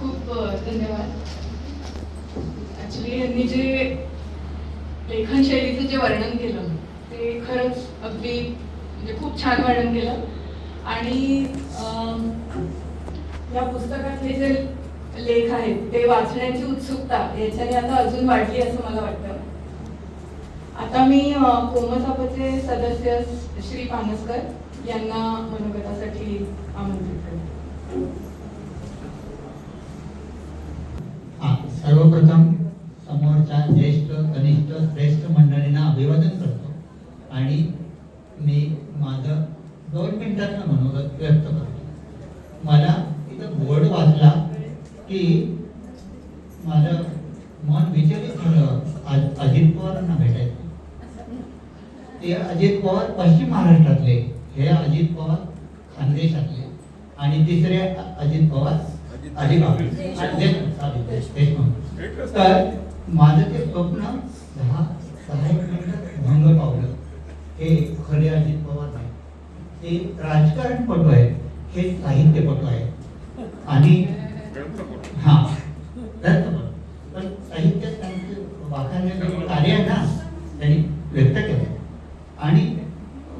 खूप धन्यवाद. ॲक्च्युली यांनी जे लेखन शैलीचं जे वर्णन केलं ते खरंच अगदी म्हणजे खूप छान वर्णन केलं. आणि या पुस्तकातले जे लेख आहेत ते वाचण्याची उत्सुकता याच्याने आता अजून वाढली असं मला वाटतं. आता मी कोमसापचे सदस्य श्री पानसकर यांना मनोगतासाठी आमंत्रित करते हा सर्वप्रथम समोरच्या ज्येष्ठ कनिष्ठ श्रेष्ठ मंडळींना अभिवादन करतो. आणि मी माझं दोन मिनिटांचं मनोगत व्यक्त करतो. मला इथं बोर्ड वाचला की माझं मन विचलित झालं. अजित पवारांना भेटायचं. ते अजित पवार पश्चिम महाराष्ट्रातले. हे अजित पवार खानदेशातले. आणि तिसरे अजित पवार तर माझं ते स्वप्न दहा सहा एक मिनिटात भंग पावलं. हे खरे अजित पवार नाही. ते राजकारणपटू आहेत हे साहित्यपटू आहेत आणि हा ग्रंथपटू पण साहित्यात त्यांचं वाखाणण्याचं कार्य आहे ना त्यांनी व्यक्त केलं आणि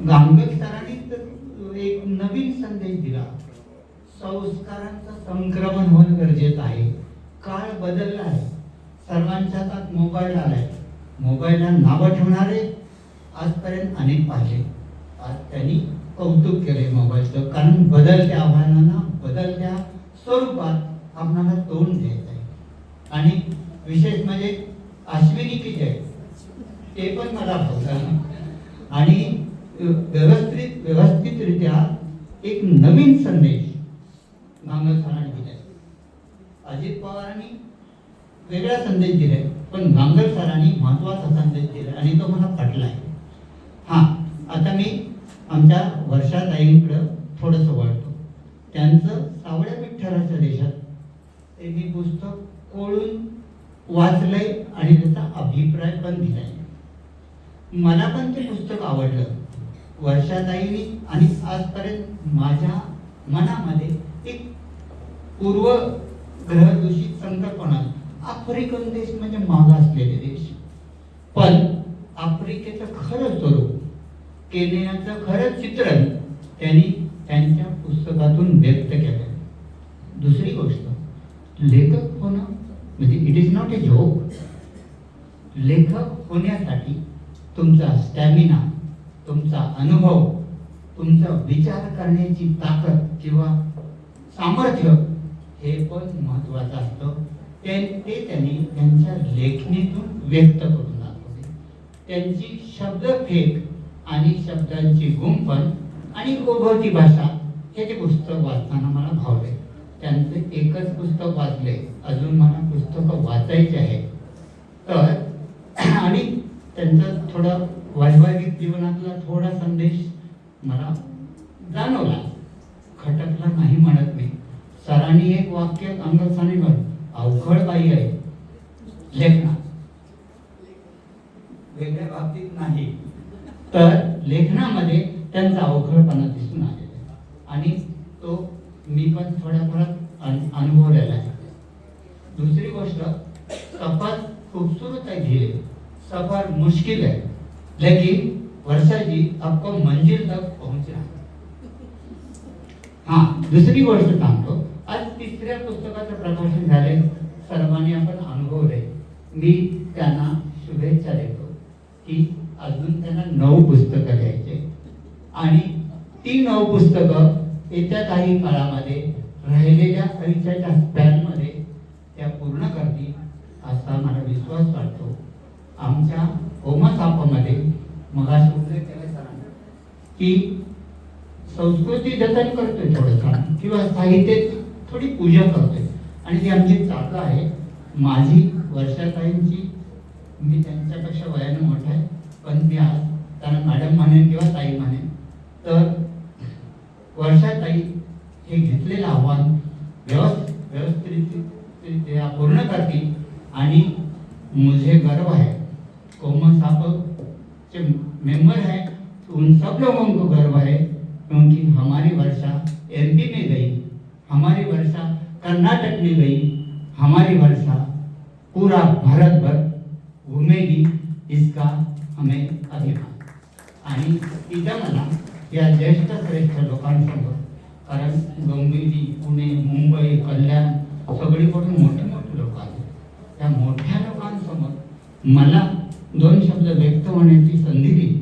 गांगल सरांनी एक नवीन संदेश दिला. संस्कारांचं संक्रमण होणं गरजेचं आहे. काळ बदलला आहे सर्वांच्या हातात मोबाईल आलाय. मोबाईलला नावं ठेवणारे आजपर्यंत अनेक पाहिले. आज त्यांनी कौतुक केले मोबाईलचं कारण बदलत्या आव्हानांना बदलत्या स्वरूपात आपणाला तोंड द्यायचं आहे. आणि विशेष म्हणजे अश्विनी की जय ते पण मला भावलं आणि व्यवस्थित व्यवस्थितरित्या एक नवीन संदेश. नांगल सरांनी दिलाय अजित पवारांनी वेगळा संदेश दिलाय पण नांगल सरांनी महत्त्वाचा संदेश दिला आणि तो मला पटलाय हा आता मी आमच्या वर्षाताईंकडं थोडंसं वळतो. त्यांचं सावळ्या विठ्ठलाच्या देशात ते मी पुस्तक कोळून वाचलंय आणि त्याचा अभिप्राय पण दिलाय. मला पण ते पुस्तक आवडलं. वर्षाताईनी आणि आजपर्यंत माझ्या मनामध्ये एक पूर्व ग्रहदूषित संकल्पना आफ्रिकन देश म्हणजे मागासलेले देश. पण आफ्रिकेचं खरं स्वरूप केनियाचं खरं चित्रण त्यांनी त्यांच्या पुस्तकातून व्यक्त केलं दुसरी गोष्ट लेखक होणं म्हणजे it is not a joke लेखक होण्यासाठी तुमचा स्टॅमिना तुमचा अनुभव तुमचा विचार करण्याची ताकद किंवा सामर्थ्य हे पण महत्वाचं असतं. ते ते त्यांनी त्यांच्या लेखणीतून व्यक्त करून दाखवले. त्यांची शब्दफेक आणि शब्दांची गुंफण आणि ओघवती भाषा हे ते पुस्तक वाचताना मला भावले. त्यांचं एकच पुस्तक वाचले. अजून मला पुस्तकं वाचायचे आहे तर आणि त्यांचा थोडा वैवाहिक जीवनातला थोडा संदेश मला जाणवला खटकला नाही म्हणत मी सरांनी एक वाक्य अंग सांगितलं अवघड बाई आहे. लेखना वेगळ्या बाबतीत नाही. तर लेखनामध्ये त्यांचा अवघडपणा दिसून आलेला आहे. आणि तो मी पण थोड्या थोड्यात अन- अनुभवलेला आहे. दूसरी गोष्ट सफर खूबसूरत है धीरे. सफर मुश्किल है लेकिन वर्षा जी आपको मंजिल तक पहुंचना है. हा दुसरी गोष्ट सांगतो. तिसऱ्या पुस्तकाचं प्रकाशन झाले सर्वांनी आपण अनुभवले मी त्यांना शुभेच्छा देतो की अजून त्यांना नऊ पुस्तकं लिहायचे आणि ती नऊ पुस्तकं येत्या काही काळामध्ये राहिलेल्या आयुष्याच्या स्पॅनमध्ये त्या पूर्ण करतील असा मला विश्वास वाटतो. आमच्या होमसापामध्ये मगाशी उल्लेख केला सरांनी की संस्कृती जतन करतो थोडंसं किंवा साहित्य थोडी पूजा करतोय. आणि ही आमची चाकं आहे माझी वर्षाताईंची. मी त्यांच्यापेक्षा वयानं मोठा आहे. पण मी आज त्यांना मॅडम म्हणेन किंवा ताई म्हणेन तर वर्षाताई हे घेतलेलं आव्हान व्यवस्थित व्यवस्थितरित्या पूर्ण करतील. आणि मुझे गर्व है कोमल साहब के मेंबर आहे. उन सब लोगों को गर्व है क्योंकि हमारी वर्षा एमपी में गई. हमारी वर्षा कर्नाटक में गई हमारी वर्षा पूरा भारत भर घूमेगी इसका हमें अभिमान। आणि इथं मला या ज्येष्ठ श्रेष्ठ लोकांसमोर कारण डोंबिवली पुणे मुंबई कल्याण सगळीकडून मोठे मोठे लोक आले त्या मोठ्या लोकांसमोर मला दोन शब्द व्यक्त होण्याची संधी दिली.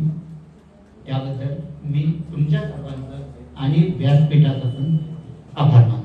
त्याबद्दल मी तुमच्या सर्वांचं आणि व्यासपीठाचा पण आभार मानतो.